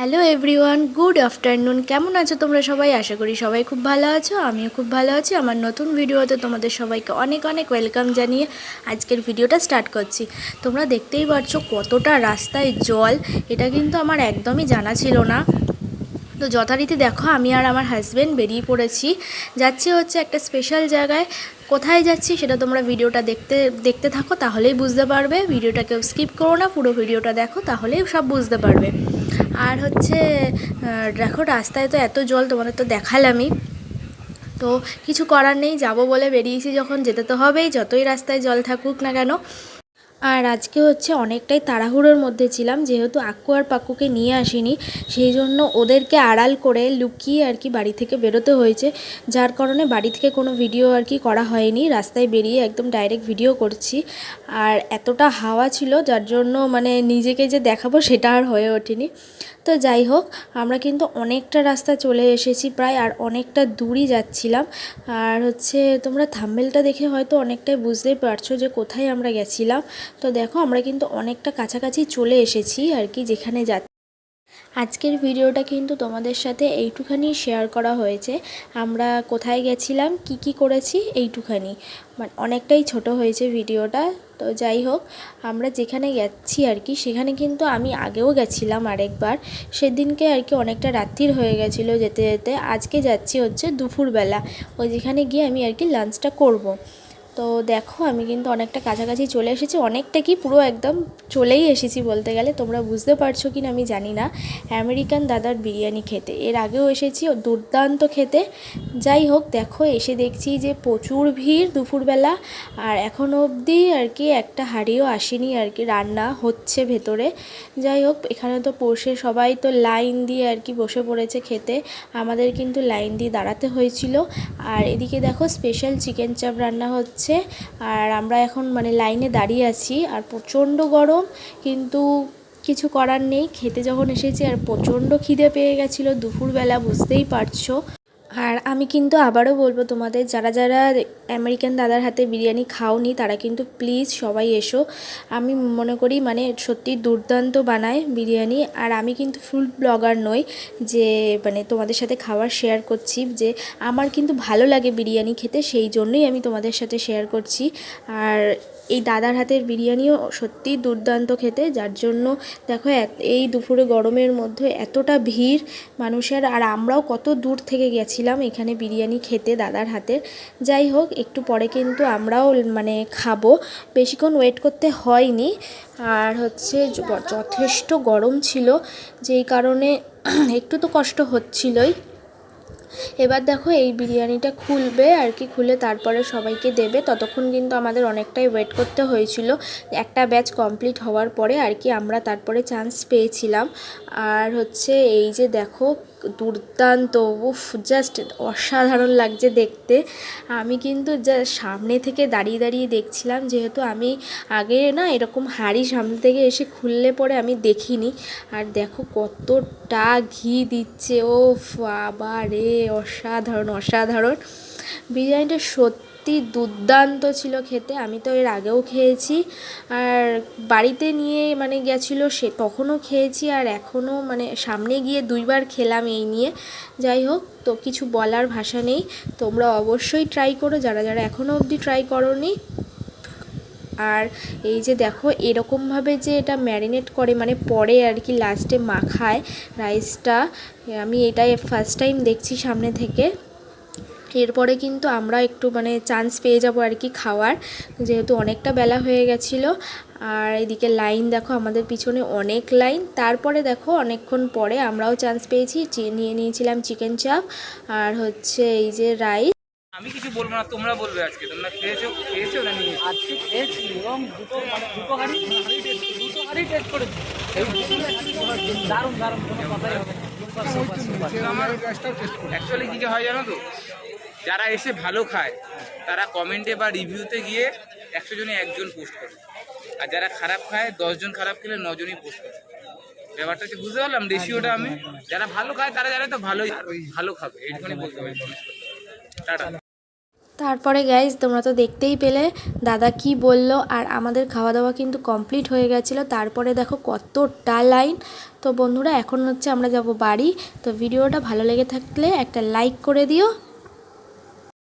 Hello everyone good afternoon কেমন আছো তোমরা সবাই? আশা করি সবাই খুব ভালো আছো, আমিও খুব ভালো আছি। আমার নতুন ভিডিওতে তোমাদের সবাইকে অনেক অনেক ওয়েলকাম জানিয়ে আজকের ভিডিওটা স্টার্ট করছি। তোমরা দেখতেই পারছ কতটা রাস্তায় জল, এটা কিন্তু আমার একদমই জানা ছিল না। তো যথারীতি দেখো, আমি আর আমার হাজব্যান্ড বেরিয়ে পড়েছি। যাচ্ছি হচ্ছে একটা স্পেশাল জায়গায়। কোথায় যাচ্ছি সেটা তোমরা ভিডিওটা দেখতে দেখতে থাকো, তাহলেই বুঝতে পারবে। ভিডিওটা কেউ স্কিপ করো না, পুরো ভিডিওটা দেখো, তাহলেই সব বুঝতে পারবে। আর হচ্ছে দেখো রাস্তায় তো এত জল, তোমাদের তো দেখালামই। তো কিছু করার নেই, যাব বলে বেরিয়েছি যখন, যেতে তো হবেই, যতই রাস্তায় জল থাকুক না কেন। আর আজকে হচ্ছে অনেকটাই তাড়াহুড়োর মধ্যে ছিলাম, যেহেতু আক্কু আর পাক্কুকে নিয়ে আসিনি, সেই জন্য ওদেরকে আড়াল করে লুকিয়ে আর কি বাড়ি থেকে বেরোতে হয়েছে। যার কারণে বাড়ি থেকে কোনো ভিডিও আর কি করা হয়নি, রাস্তায় বেরিয়ে একদম ডাইরেক্ট ভিডিও করছি। আর এতটা হাওয়া ছিল, যার জন্য মানে নিজেকে যে দেখাবো সেটা আর হয়ে ওঠেনি। তো যাই হোক, আমরা কিন্তু অনেকটা রাস্তা চলে এসেছি প্রায়, আর অনেকটা দূরই যাচ্ছিলাম। আর হচ্ছে তোমরা থাম্বেলটা দেখে হয়তো অনেকটাই বুঝতেই পারছ যে কোথায় আমরা গেছিলাম। তো দেখো, আমরা কিন্তু অনেকটা কাছাকাছি চলে এসেছি আর কি যেখানে যা আজকের ভিডিওটা কিন্তু তোমাদের সাথে এইটুখানি শেয়ার করা হয়েছে। আমরা কোথায় গেছিলাম, কি কি করেছি, এইটুখানি। মানে অনেকটাই ছোট হয়েছে ভিডিওটা, তো যাই হোক, আমরা যেখানে গেছি আর কি, সেখানে কিন্তু আমি আগেও গেছিলাম আরেকবার। সেদিনকে আর কি অনেকটা রাত্রির হয়ে গেছিল যেতে যেতে। আজকে যাচ্ছি হচ্ছে দুপুরবেলা, ওই যেখানে গিয়ে আমি আর কি লাঞ্চটা করব। তো দেখো, আমি কিন্তু অনেকটা কাছাকাছি চলে এসেছি। অনেকটা কি পুরো একদম চলেই এসেছি বলতে গেলে। তোমরা বুঝতে পারছ কি না আমি জানি না। আমেরিকান দাদার বিরিয়ানি খেতে। এর আগেও এসেছি দুর্দান্ত খেতে। যাই হোক, দেখো, এসে দেখছি যে প্রচুর ভিড় দুপুরবেলা। আর এখনও অবধি আর কি একটা হাঁড়িও আসেনি আর কি, রান্না হচ্ছে ভেতরে। যাই হোক, এখানে তো বসে সবাই তো লাইন দিয়ে আর কি বসে পড়েছে খেতে। আমাদের কিন্তু লাইন দিয়ে দাঁড়াতে হয়েছিল। আর এদিকে দেখো স্পেশাল চিকেন চাপ রান্না হচ্ছে। আর আমরা এখন মানে লাইনে দাঁড়িয়ে আছি। আর প্রচণ্ড গরম, কিন্তু কিছু করার নেই। খেতে যখন এসেছি আর প্রচণ্ড খিদে পেয়ে গেছিল দুপুরবেলা, বুঝতেই পারছ। আর আমি কিন্তু আবারও বলব তোমাদের, যারা যারা আমেরিকান দাদার হাতে বিরিয়ানি খাওনি, তারা কিন্তু প্লিজ সবাই এসো। আমি মনে করি মানে সত্যি দুর্দান্ত বানায় বিরিয়ানি। আর আমি কিন্তু ফুল ব্লগার নই, যে মানে তোমাদের সাথে খাবার শেয়ার করছি, যে আমার কিন্তু ভালো লাগে বিরিয়ানি খেতে, সেই জন্যই আমি তোমাদের সাথে শেয়ার করছি। আর এই দাদার হাতের বিরিয়ানিও সত্যিই দুর্দান্ত খেতে, যার জন্য দেখো এই দুপুরে গরমের মধ্যে এতটা ভিড় মানুষের, আর আমরাও কত দূর থেকে গেছিলাম। এখানে বিরিয়ানি খেতে দাদার হাতের যাই হোক, একটু পরে কিন্তু আমরাও মানে খাব। বেশিক্ষণ ওয়েট করতে হয়নি। আর হচ্ছে যথেষ্ট গরম ছিল। যেই কারণে একটু তো কষ্ট হচ্ছিলই। এবার দেখো, এই বিরিয়ানিটা খুলবে আর কি খুলে তারপরে সবাইকে দেবে। ততক্ষণ কিন্তু আমাদের অনেকটাই ওয়েট করতে হয়েছিল। একটা ব্যাচ কমপ্লিট হওয়ার পরে আর কি আমরা তারপরে চান্স পেয়েছিলাম। আর হচ্ছে, এই যে দেখো দুর্দান্ত, উফ জাস্ট অসাধারণ লাগছে দেখতে। আমি কিন্তু যা সামনে থেকে দাঁড়িয়ে দাঁড়িয়ে দেখছিলাম, যেহেতু আমি আগে না এরকম হাড়ি সামনে থেকে এসে খুললে পরে আমি দেখিনি। আর দেখো কতটা ঘি দিচ্ছে ও বাবা রে অসাধারণ অসাধারণ। বিরিয়ানিটা সত্যি দুর্দান্ত ছিল খেতে। আমি তো এর আগেও খেয়েছি। আর বাড়িতে নিয়ে মানে গেছিল সে তখনও খেয়েছি আর এখনও মানে সামনে গিয়ে দুইবার খেলাম এই নিয়ে। যাই হোক, তো কিছু বলার ভাষা নেই। তোমরা অবশ্যই ট্রাই করো, যারা যারা এখনও অবধি ট্রাই করোনি। আর এই যে দেখো, এরকমভাবে যে এটা ম্যারিনেট করে মানে পরে আর কি লাস্টে মাখায় রাইসটা আমি এটাই ফার্স্ট টাইম দেখছি সামনে থেকে। এরপরে কিন্তু আমরা একটু মানে চান্স পেয়ে যাব আর কি খাওয়ার। যেহেতু অনেকটা বেলা হয়ে গেছিল আর এদিকে লাইন দেখো আমাদের পিছনে অনেক লাইন তারপরে দেখো অনেকক্ষণ পরে আমরাও চান্স পেয়েছি নিয়ে নিয়েছিলাম চিকেন চাপ আর হচ্ছে এই যে রাইস আমি কিছু বলব না তোমরা বলবে আজকে। তোমরা খেয়েছো খেয়েছো না নিয়ে আজকে খেয়েছি এবং দুটো মানে দুটো হাঁড়ি দুটো হাঁড়ি টেস্ট করেছি। দারুণ দারুণ কোনো কথাই হবে না। অ্যাকচুয়ালি কী হয় জানো তো? যারা এসে ভালো খায়, তারা কমেন্টে বা রিভিউতে গিয়ে একশো জনে একজন পোস্ট করে। আর যারা খারাপ খায় দশজন খারাপ খেলে নজনই পোস্ট করে। ব্যাপারটা হচ্ছে বুঝতে পারলাম? রেশিওটা আমি যারা ভালো খায়, তারা জানে তো ভালোই ভালো খাবে। এইটুখানি বলতে পারি। টাটা। তারপরে গাইজ তোমরা তো দেখতেই পেলে, দাদা কি বলল, আর আমাদের খাওয়া দাওয়া কিন্তু কমপ্লিট হয়ে গেছিল। তারপরে দেখো কতটা লাইন তো বন্ধুরা, এখন হচ্ছে আমরা যাব বাড়ি। তো ভিডিওটা ভালো লেগে থাকলে একটা লাইক করে দিও।